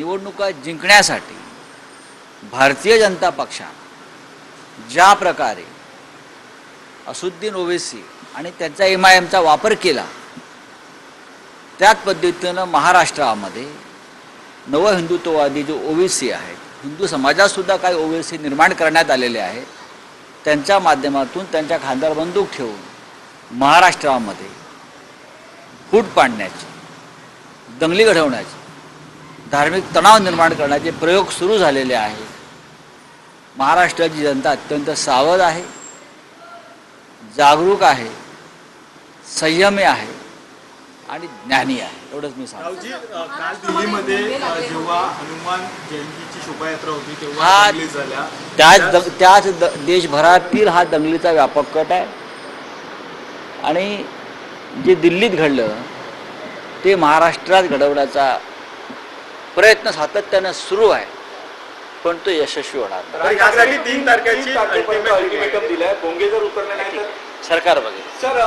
निवडणुका जिंकण्यासाठी भारतीय जनता पक्षानं ज्या प्रकारे असुद्दीन ओवेसी आणि त्यांचा एम आय एमचा वापर केला त्याच पद्धतीनं महाराष्ट्रामध्ये नव हिंदुत्ववादी जे ओवेसी आहेत हिंदू समाजातसुद्धा काही ओवेसी निर्माण करण्यात आलेले आहेत त्यांच्या माध्यमातून त्यांच्या खांद्यावर बंदूक ठेवून महाराष्ट्रामध्ये फूट पाडण्याची दंगली घडवण्याची धार्मिक तणाव निर्माण करण्याचे प्रयोग सुरू झालेले आहेत. महाराष्ट्राची जनता अत्यंत सावध आहे. जागरूक आहे. संयमी आहे. आणि ज्ञानी आहे. एवढंच मी सांगतो. काल दिल्लीमध्ये जेव्हा हनुमान जयंतीची शोभायात्रा होती तेव्हा त्याच त्याच द देशभरातील हा दंगलीचा व्यापक कट आहे. आणि जे दिल्लीत घडलं ते महाराष्ट्रात घडवण्याचा प्रयत्न सातत्यानं सुरू आहे पण तो यशस्वी होणार नाही. तर यासाठी तीन तारखेची सरकार बघेल. सर